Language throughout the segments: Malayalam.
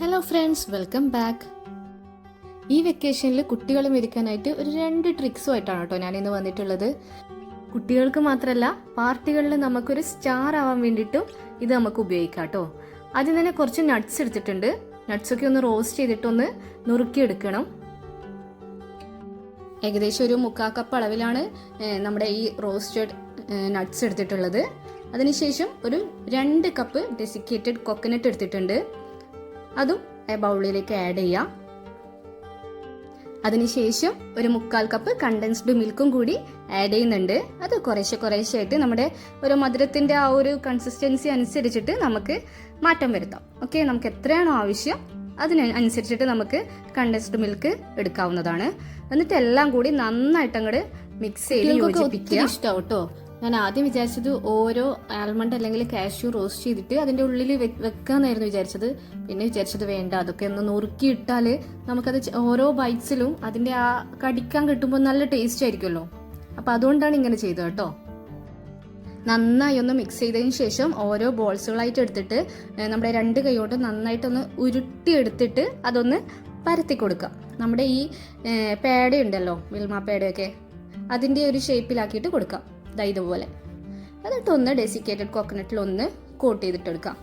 ഹലോ ഫ്രണ്ട്സ് വെൽക്കം ബാക്ക് ഈ വെക്കേഷനിൽ കുട്ടികളെ മിരിക്കാനായിട്ട് ഒരു രണ്ട് ട്രിക്സുമായിട്ടാണ് കേട്ടോ ഞാൻ ഇന്ന് വന്നിട്ടുള്ളത്. കുട്ടികൾക്ക് മാത്രമല്ല പാർട്ടികളിൽ നമുക്കൊരു സ്റ്റാർ ആവാൻ വേണ്ടിയിട്ടും ഇത് നമുക്ക് ഉപയോഗിക്കാം കേട്ടോ. ആദ്യം തന്നെ കുറച്ച് നട്ട്സ് എടുത്തിട്ടുണ്ട്. നട്ട്സൊക്കെ ഒന്ന് റോസ്റ്റ് ചെയ്തിട്ടൊന്ന് നുറുക്കിയെടുക്കണം. ഏകദേശം ഒരു മുക്കാൽ കപ്പ് അളവിലാണ് നമ്മുടെ ഈ റോസ്റ്റഡ് നട്ട്സ് എടുത്തിട്ടുള്ളത്. അതിനുശേഷം ഒരു രണ്ട് കപ്പ് ഡെസിക്കേറ്റഡ് കൊക്കനട്ട് എടുത്തിട്ടുണ്ട്. അതും ആ ബൗളിലേക്ക് ആഡ് ചെയ്യാം. അതിനുശേഷം ഒരു മുക്കാൽ കപ്പ് കണ്ടൻസ്ഡ് മിൽക്കും കൂടി ആഡ് ചെയ്യുന്നുണ്ട്. അത് കുറേശ്ശെ കുറേശ്ശെ ആയിട്ട് നമ്മുടെ ഒരു മധുരത്തിന്റെ ആ ഒരു കൺസിസ്റ്റൻസി അനുസരിച്ചിട്ട് നമുക്ക് മാറ്റം വരുത്താം. ഓക്കെ നമുക്ക് എത്രയാണോ ആവശ്യം അതിനനുസരിച്ചിട്ട് നമുക്ക് കണ്ടൻസ്ഡ് മിൽക്ക് എടുക്കാവുന്നതാണ്. എന്നിട്ട് എല്ലാം കൂടി നന്നായിട്ട് അങ്ങോട്ട് മിക്സ് ചെയ്ത് യോജിപ്പിക്കുക. ഇഷ്ടം കേട്ടോ ഞാൻ ആദ്യം വിചാരിച്ചത് ഓരോ ആൽമണ്ട് അല്ലെങ്കിൽ കാഷ്യൂ റോസ്റ്റ് ചെയ്തിട്ട് അതിന്റെ ഉള്ളിൽ വെക്കാന്നായിരുന്നു വിചാരിച്ചത്. പിന്നെ വിചാരിച്ചത് വേണ്ട അതൊക്കെ ഒന്ന് നുറുക്കി നമുക്കത് ഓരോ ബൈറ്റ്സിലും അതിന്റെ ആ കടിക്കാൻ കിട്ടുമ്പോൾ നല്ല ടേസ്റ്റ് ആയിരിക്കുമല്ലോ. അപ്പോൾ അതുകൊണ്ടാണ് ഇങ്ങനെ ചെയ്തത് കേട്ടോ. നന്നായി ഒന്ന് മിക്സ് ചെയ്തതിന് ശേഷം ഓരോ ബോൾസുകളായിട്ട് എടുത്തിട്ട് നമ്മുടെ രണ്ട് കൈയോട്ട് നന്നായിട്ടൊന്ന് ഉരുട്ടി എടുത്തിട്ട് അതൊന്ന് പരത്തി കൊടുക്കാം. നമ്മുടെ ഈ പേടയുണ്ടല്ലോ പേട വിൽമ പേടയൊക്കെ അതിന്റെ ഒരു ഷേപ്പിലാക്കിയിട്ട് കൊടുക്കാം. ദാ ഇതുപോലെ. എന്നിട്ട് ഒന്ന് ഡെസിക്കേറ്റഡ് കോക്കനട്ടിൽ ഒന്ന് കോട്ട് ചെയ്തിട്ടെടുക്കാം.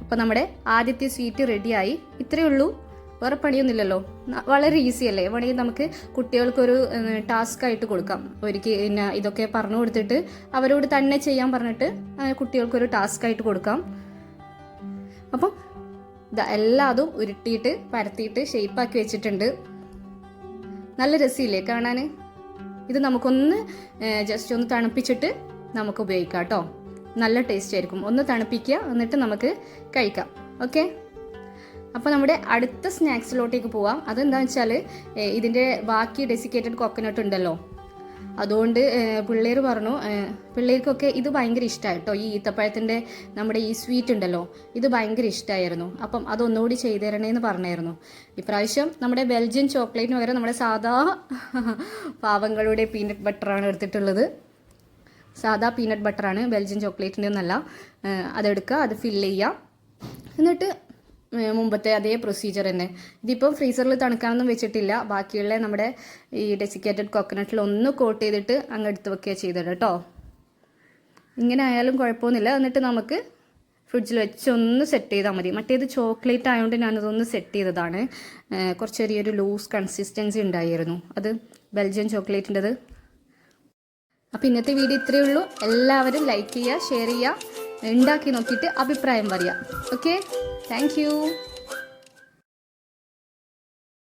അപ്പോൾ നമ്മുടെ ആദ്യത്തെ സ്വീറ്റ് റെഡിയായി ഇത്രയേ ഉള്ളൂ. വേറെ പണിയൊന്നുമില്ലല്ലോ. വളരെ ഈസി അല്ലേ? വേണമെങ്കിൽ നമുക്ക് കുട്ടികൾക്കൊരു ടാസ്ക് ആയിട്ട് കൊടുക്കാം. ഒരിക്കൽ പിന്നെ ഇതൊക്കെ പറഞ്ഞു കൊടുത്തിട്ട് അവരോട് തന്നെ ചെയ്യാൻ പറഞ്ഞിട്ട് കുട്ടികൾക്കൊരു ടാസ്ക് ആയിട്ട് കൊടുക്കാം. അപ്പം എല്ലാതും ഉരുട്ടിയിട്ട് പരത്തിയിട്ട് ഷേപ്പാക്കി വെച്ചിട്ടുണ്ട്. നല്ല രസമില്ലേ കാണാൻ ഇത് നമുക്കൊന്ന് ജസ്റ്റ് ഒന്ന് തണുപ്പിച്ചിട്ട് നമുക്ക് ഉപയോഗിക്കാം കേട്ടോ. നല്ല ടേസ്റ്റ് ആയിരിക്കും. ഒന്ന് തണുപ്പിക്കുക എന്നിട്ട് നമുക്ക് കഴിക്കാം. ഓക്കെ അപ്പോൾ നമ്മുടെ അടുത്ത സ്നാക്സിലോട്ടേക്ക് പോവാം. അതെന്താണെന്ന് വെച്ചാൽ ഇതിന്റെ ബാക്കി ഡെസിക്കേറ്റഡ് കോക്കനട്ട് ഉണ്ടല്ലോ. അതുകൊണ്ട് പിള്ളേർ പറഞ്ഞു പിള്ളേർക്കൊക്കെ ഇത് ഭയങ്കര ഇഷ്ടമായി കേട്ടോ ഈ ഈത്തപ്പഴത്തിന്റെ നമ്മുടെ ഈ സ്വീറ്റ് ഉണ്ടല്ലോ ഇത് ഭയങ്കര ഇഷ്ടമായിരുന്നു അപ്പം അതൊന്നുകൂടി ചെയ്തു തരണേന്ന് പറഞ്ഞായിരുന്നു. ഇപ്രാവശ്യം നമ്മുടെ ബെൽജിയൻ ചോക്ലേറ്റിന് പകരം നമ്മുടെ സാധാ പാവങ്ങളുടെ പീനട്ട് ബട്ടറാണ് എടുത്തിട്ടുള്ളത്. സാധാ പീനട്ട് ബട്ടറാണ് ബെൽജിയൻ ചോക്ലേറ്റിന്റെ ഒന്നല്ല അതെടുക്കുക അത് ഫില്ല് ചെയ്യുക. എന്നിട്ട് മുമ്പത്തെ അതേ പ്രൊസീജിയർ തന്നെ. ഇതിപ്പം ഫ്രീസറിൽ തണുക്കാനൊന്നും വെച്ചിട്ടില്ല. ബാക്കിയുള്ള നമ്മുടെ ഈ ഡെസിക്കേറ്റഡ് കോക്കനട്ടിൽ ഒന്ന് കോട്ട് ചെയ്തിട്ട് അങ്ങ് എടുത്ത് വെക്കുക ചെയ്തത് കേട്ടോ. ഇങ്ങനെ ആയാലും കുഴപ്പമൊന്നുമില്ല. എന്നിട്ട് നമുക്ക് ഫ്രിഡ്ജിൽ വെച്ച് ഒന്ന് സെറ്റ് ചെയ്താൽ മതി. മറ്റേത് ചോക്ലേറ്റ് ആയതുകൊണ്ട് ഞാനതൊന്ന് സെറ്റ് ചെയ്തതാണ്. കുറച്ച് ചെറിയൊരു ലൂസ് കൺസിസ്റ്റൻസി ഉണ്ടായിരുന്നു. അത് ബെൽജിയൻ ചോക്ലേറ്റിന്റെത് അപ്പോൾ ഇന്നത്തെ വീഡിയോ ഇത്രയേ ഉള്ളൂ. എല്ലാവരും ലൈക്ക് ചെയ്യുക ഷെയർ ചെയ്യുക ഉണ്ടാക്കി നോക്കിയിട്ട് അഭിപ്രായം പറയുക. Okay Thank you.